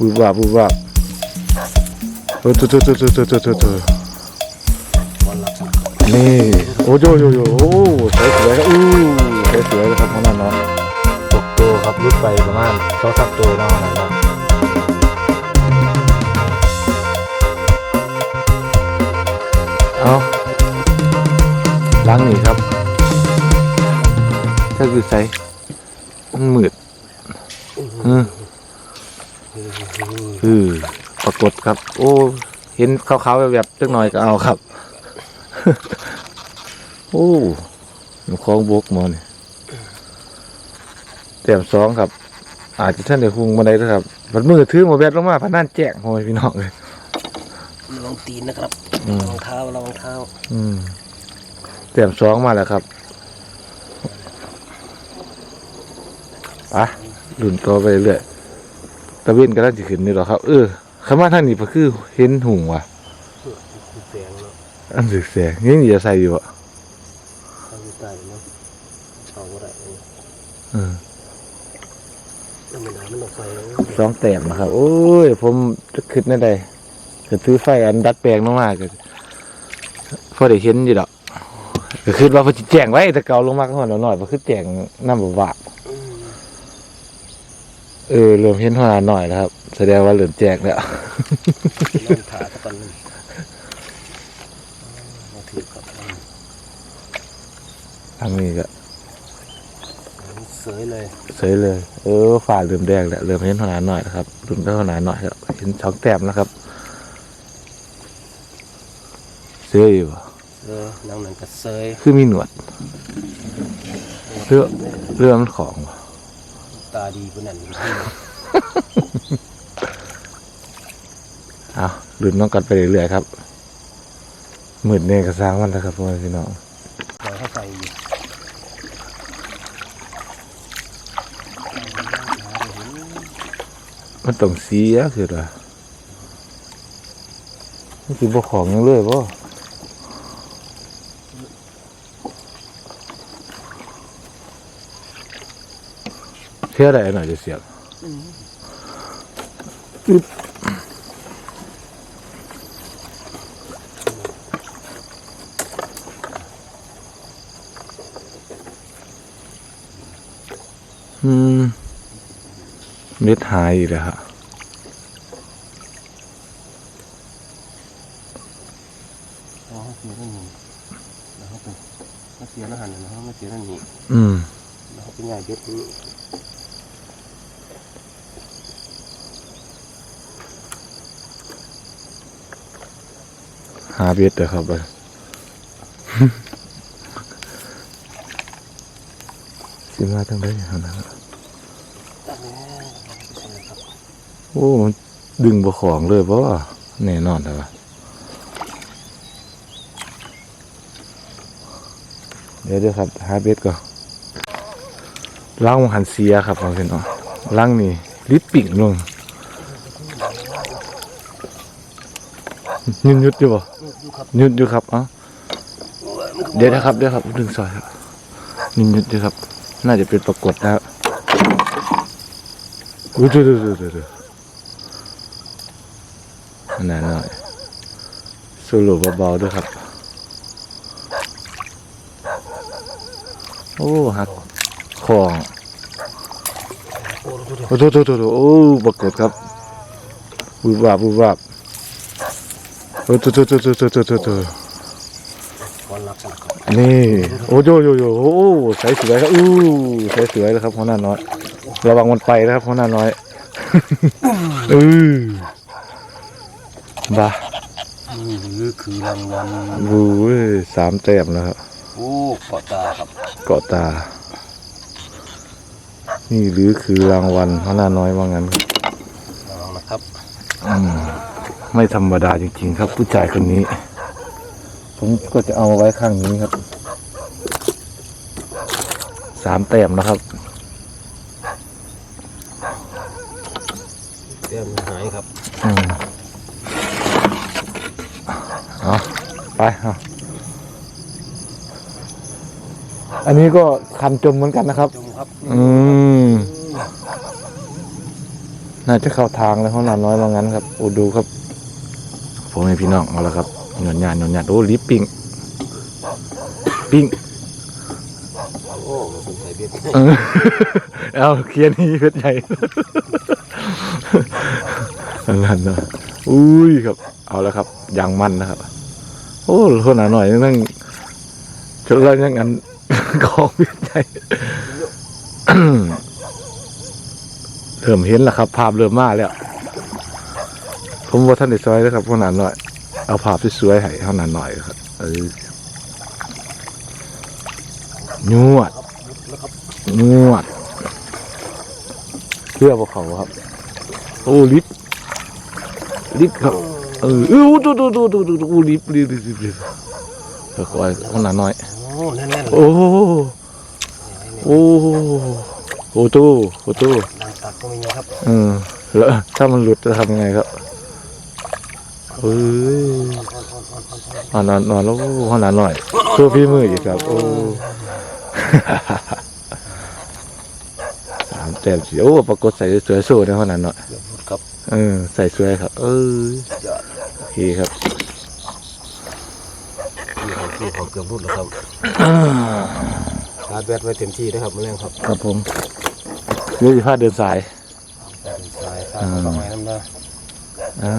บูบวาบบูบวาบโอ้ตัวตัวตัวตัวตัวตัวตัวบอลลักษณะนี่โอ้โยโยโยโอ้สวยสวยครับอู้สวยสวยครับขนาดนั้นตกตัวครับรุดไปประมาณสองสามตัวเนาะนะเอาล้างนี่ครับถ้าคือใส่มันมืดอืม อือปรากฏครับ โอ้ เห็นขาวๆแบบๆจักหน่อยก็เอาครับ โอ้มันคล้องบกหมอนี่แต้มสองครับ อาจจะท่านได้คุงมาได้ด้วยครับมันมือถือมาแบดลงมาพนันแจ้งโอ้ยพี่น้องเลยระวังตีนนะครับอืมระวังเท้าระวังเท้า อืมแต้มสองมาแล้วครับไปะลุ่นต่อไปเรื่อย ตะเวนก็ได้จะขึ้นนี่หรอกครับ เออคำว่าท่านนี่ก็คือเห็นหุงว่ะเสียงเนาะอันสึกแสงนี่อย่าใส่อยู่อะเข้าอยู่ใต้เนาะเอาอะไรเนี่ยเออธรรมดามันต้องไฟแล้วสองแต้มนะครับ โอ้ย ผมจะขึ้นได้ใดก็ซื้อไฟอันดัดแปลงลงมาก็พอได้เห็นอยู่ดอกก็คือว่าเพอจิแจ้งไว้แต่เก่าลงมาก็หัวหน่อยเพอคือแจ้งน้ำบวาบอืม เออเริ่มเห็นหัวหน่อยแล้วครับ แสดงว่าเริ่มแจ้งแล้วนอนขาตะกันเลยมาถือครับทางนี้ก็เสยเลยเสยเลย เออฝ่าเริ่มแดงแล้วเริ่มเห็นหัวหน่อยแล้วครับรุ่นก็หัวหน่อยแล้วเห็นสองแต้มแล้วครับเสื้ออยู่บ่เออนั่งนั่นก็เสยคือมีหนวดเรื่องเรื่องมันของบ่ ตาดีปานนั้นอยู่เอาลุ้นน้องกันไปเรื่อยๆครับหมื่นเนี่ยก็สร้างมันแล้วครับพ่อแม่พี่น้องปล่อยให้ไฟอยู่มันต้องเสียคือว่ามันคือบ่ของหยังเลยบ่ เท่าไรหน่อยจะเสียบอึ๊บอืมเม็ดหายอีกแล้วฮะเอาให้เสียนั่นนี่แล้วเขาเป็นเขาเสียแล้วหันแล้วเขาไม่เสียนั่นนี่อืมแล้วเขาเป็นง่ายเด็ดนี้ เบ็ดเด้อครับไปสิมาทางใดหั่นนะครับตั้งแล้วใช่ครับโอ้มันดึงบ่ของเลยบ่แน่นอนแต่ว่าเดี๋ยวเดี๋ยวครับหาเบ็ดก่อนล่างหันเสียครับเอาเป็นเนาะล่างนี่ลิปปิ่งลง ยุดยุดอยู่บ่ดูครับยุดอยู่ครับเอ้าโอ้ยมันก็เดี๋ยวนะครับเดี๋ยวครับดึงซอยครับยุดยุดอยู่ครับ น่าจะเป็นปรากฏแล้วอุ้ยดูดูดูดูดูอันนั้นหน่อยสรุปเบาๆด้วยครับ โอ้หักของโอ้ดูดิโอ้โหโอ้โหโอ้โหโอ้ปรากฏครับบูบวาบบูบวาบ โอ้โอ้โหโอ้โหโอ้โหโอ้โหโอ้โหบอลลักษณะครับนี่โอ้โยโยโยโอ้ใส่สวยครับอู้ใส่สวยแล้วครับหัวหน้าน้อยระวังมันไปนะครับหัวหน้าน้อยเออบ้านี่คือรางวัลบูยสามแต้มแล้วครับโอ้เกาะตาครับเกาะตา นี่หรือคือรางวัลหัวหน้าน้อยว่างั้นครับ ลองนะครับ อืม ไม่ธรรมดาจริง ๆ ครับ ผู้ชายคนนี้ ผมก็จะเอามาไว้ข้างนี้ครับ สามแต้มนะครับเตรียมหายครับอืมเอาไปเอาอันนี้ก็คันจมเหมือนกันนะครับ จมครับอืม น่าจะเข้าทางแล้วห้องน้ำน้อยว่างั้นครับโอ้ดูครับ ผมให้พี่น้องเอาละครับหย่อนหยาดหย่อนหยาดโอ้ลิปปิ้งปิ้งโอ้เอาเคียร์นี่เพชรใหญ่อันนั้นนะอุ้ยครับ เอาแล้วครับยางมันนะครับ โอ้คนหนาหน่อยนั่งจนเรายังอันของเพชรใหญ่เริ่มเห็นแล้วครับ ภาพเริ่มมาแล้ว ผมว่าท่านได้ซอยแล้วครับคนหนาหน่อย เอาภาพที่สวยๆให้เท่านั้นหน่อยครับเออยวดแล้วครับนวดเพื่อพวกเขาครับ โอ้ลิฟต์ลิฟต์ครับเออเออดูดูดูดูดูดูลิฟต์ลิฟต์ลิฟต์ลิฟต์ลิฟต์เพื่อคอยขนาดน้อยโอ้แน่นๆเลยโอ้โอ้โอ้ตู้โอ้ตู้ดังตัดก็มีนะครับเออแล้วถ้ามันหลุดจะทำยังไงครับ เอ้ยอ่อนๆๆๆๆอ่อนนอนนอนแล้วขนาดน้อยเพื่อพี่มืออีกครับ โอ้สามแต้มสิโอ้ปรากฏใส่สวยๆโซ่ในขนาดน้อยเกือบหลุดครับเออใส่สวยครับ เออเยอดโอเคครับนี่ของคือของเกือบหลุดแล้วครับชาร์จแบตไว้เต็มที่นะครับมาเล่นครับ ครับผมเรื่องผ้าเดินสายแบตสายชาร์จเข้าไปน้ำได้อ่า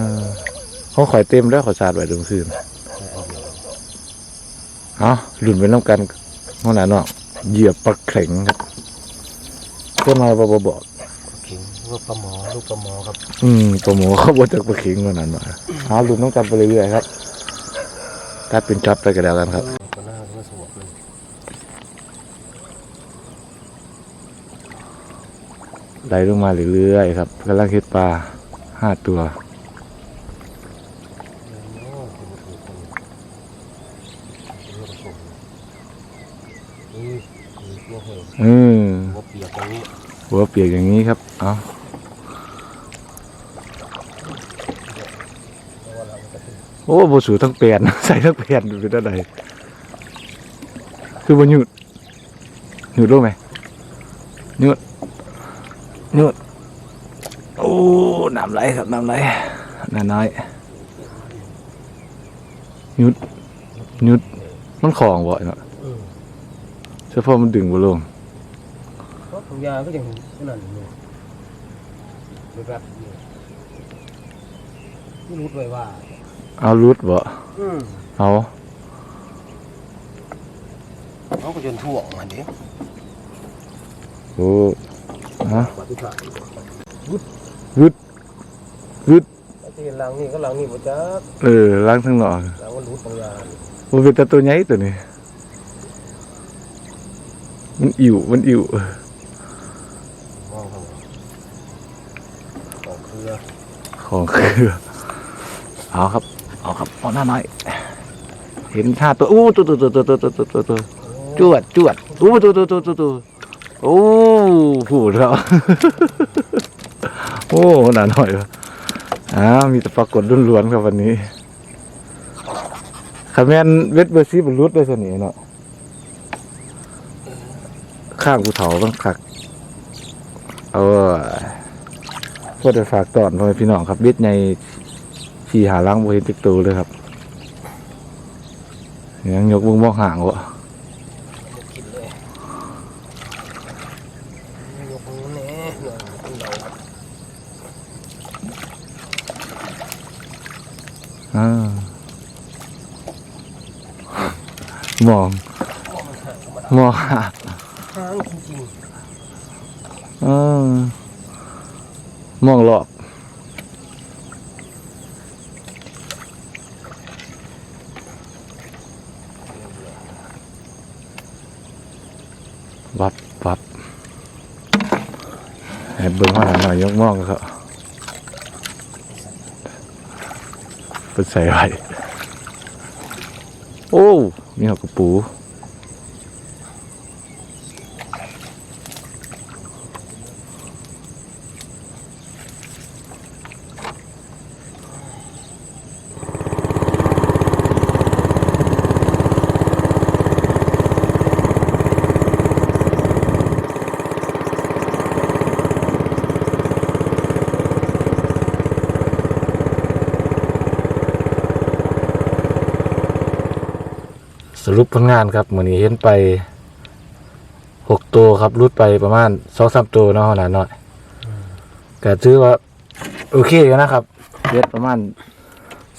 เขาข่อยเต็มแล้วขอสาดไว้ตรงคืนใช่เอาเดียวเอาหลุนไปน้ำกันห้องหนาเนาะเหยียบปลาเข็งครับก็มาบอบบอกขิงลูกปลาหมอลูกปลาหมอครับ อืมปลาหมูเขาบดจากปลาเข็งขนาดหน่อยเอาหลุนต้องกันไปเรื่อยๆครับถ้าเป็นจับไปกันแล้วกันครับก็น่าจะไม่สวบเลยไหลลงมาเรื่อยๆครับกำลังเฮ็ดปลาห้าตัว โอ้คือบ่ถูกคนคือบ่ถูกนี่นี่ตัว เหยอืมหัวเปียกตรงนี้หัวเปียกอย่างนี้ครับ เอาเพราะว่าเราจะเป็นโอ้บสูทั้งแปดใส่ทั้งแปดดูได้ไดคือบหยุดหยุดรู้ไหมหยุดหยุดโอ้น้ำไหลครับน้ำไหลน้าน้อยหยุดหยุดมันของบ่เนาะอืมเฉพาะมันดึงบ่ลง เพราะถุงยาก็ยังขนาดนี้เลยแบบนี้ที่รู้ด้วยว่า เอารุดบ่อืมเอาเขาก็จนถ่วงมันดิโอ้ฮะปฏิภาณรุดรุดไอ้ที่หลังนี่ก็หลังนี่บ่จักเออล้างทั้งหนอกหลังมันรู้ถุงยามันเป็นแต่ตัวใหญ่ตัวนี้มันอิ่วมันอิ่ว มองเข้ามาออกเครือของคือเอาครับ เอาครับเอาหน้าน้อย เห็นท่าตัวอู้ตัวตัวตัวตัวตัวตัวตัวตัวตัวจวดจวดอู้ตัวตัวตัวตัวตัวโอ้พูดแล้วโอ้หนาหน่อยวะอ้ามีแต่ปรากฏล้วนๆครับวันนี้คาแมนเวทเบอร์ซีบรรลุดได้เสน่ห์เนาะข้างภูเขาต้องขัก เอาเพื่อจะฝากตอนพ่อพี่น้องครับเบ็ดในขี่หาล้างบริเวณติดตัวเลยครับยังยกบุ้งมองห่างวะมอแน่หน่อยมันเดาอ่ามองมองหา ค้างจริง เออ มองหลอกวับวับให้เบิ่งว่าหน่อยยกมองครับเป็นใส่ไว้โอ้ มีหัวกระปู รุปผลงานครับมือนี้เห็นไปหกตัวครับรุดไปประมาณสองสามตัวเนาะขนาดน้อยก็ถือว่า โอเคอยู่นะครับเย็ดประมาณ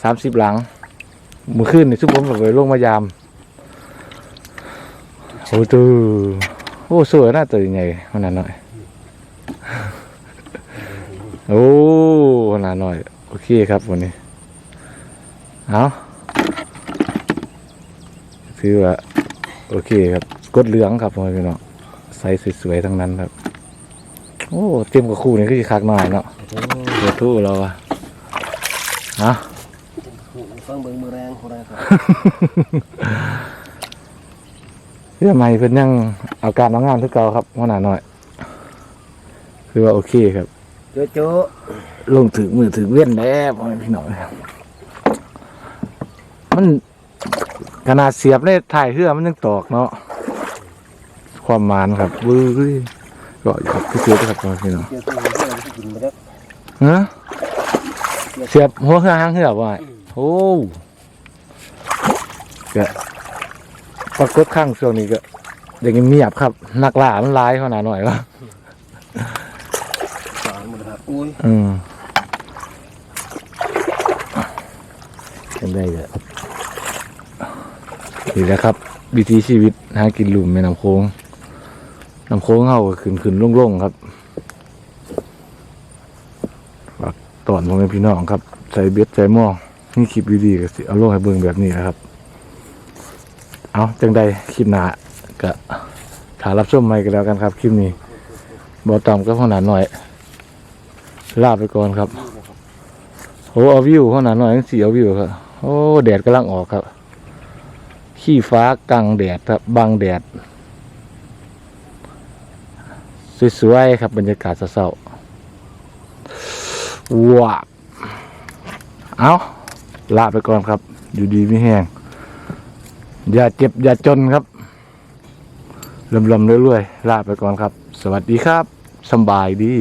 สามสิบหลัง มือขึ้นในชุบผมแบบไปลงมายามโอ้ตัวโอ้สวยน่าตัวใหญ่ขนาดน้อยโอ้ขนาดน้อย โอเคครับวันนี้เอา ถือว่าโอเคครับกดเหลืองครับพ่อแม่พี่น้องใส่สวยๆทั้งนั้นครับ โอ้เตรียมกับคู่นี่คือสิคักหน่อยเนาะเดือดทู่เราอะฮะฟังเบิ่งมือแรงคนแรกครับเรื่องใหม่เพิ่นยังเอาการน้องงานทุกเก่าครับขนาดหน่อย คือว่าโอเคครับโจ๊ะโจ๊ะลงถึงมือถึงเว้นแล้วพ่อแม่พี่น้องมัน ขนาดเสียบในถ่ายเรือมันยังตอกเนาะความหมานครับวื้อก็ครับพี่เสียครับพ่อแม่พี่น้องเกี่ยวกับเรื่องที่กินไปแล้วฮะเสียบหัวเครื่องหางเรือบ่อยโอ้เกะปรากฏข้างช่วงนี้ก็อย่างเงียบๆครับ นักล่ามันร้ายขนาดหน่อยวะสารหมดครับอุ้ยอืมเป็นได้เลย นี่แหละครับวิถีชีวิตหากินลุมแม่น้ำโค้งน้ำโค้งเฮาก็ขึ้นขึ้นลงลงๆครับฝากตอนพ่อแม่พี่น้องครับ ใส่เบ็ดใส่หม้อนี่คลิปดีๆก็สิเอาลงให้เบิ่งแบบนี้นะครับ เอาจังใดคลิปหน้าก็ถารับชมใหม่กันแล้วกันครับคลิปนี้บอต่ำก็ขนาดหน่อย ลาไปก่อนครับโอ้เอาวิวขนาดหน่อยสีเอาวิวครับโอ้แดดกำลังออกครับ ขี้ฟ้ากลางแดดครับบังแดด สวยๆครับบรรยากาศเศร้าๆว้าเอาลาไปก่อนครับ อยู่ดีไม่แห้ง อย่าเจ็บ อย่าจนครับลำๆเรื่อยๆลาไปก่อนครับ สวัสดีครับสบายดี